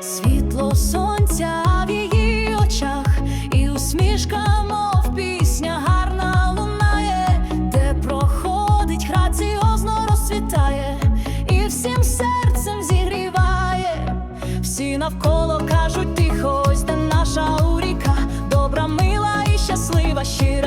світло сонця в її очах, і усмішка, мов пісня, гарна лунає, де проходить, граціозно розцвітає, і всім серцем зігріває. Всі навколо кажуть тихо, ось де наша уріка, добра, мила і щаслива, щира.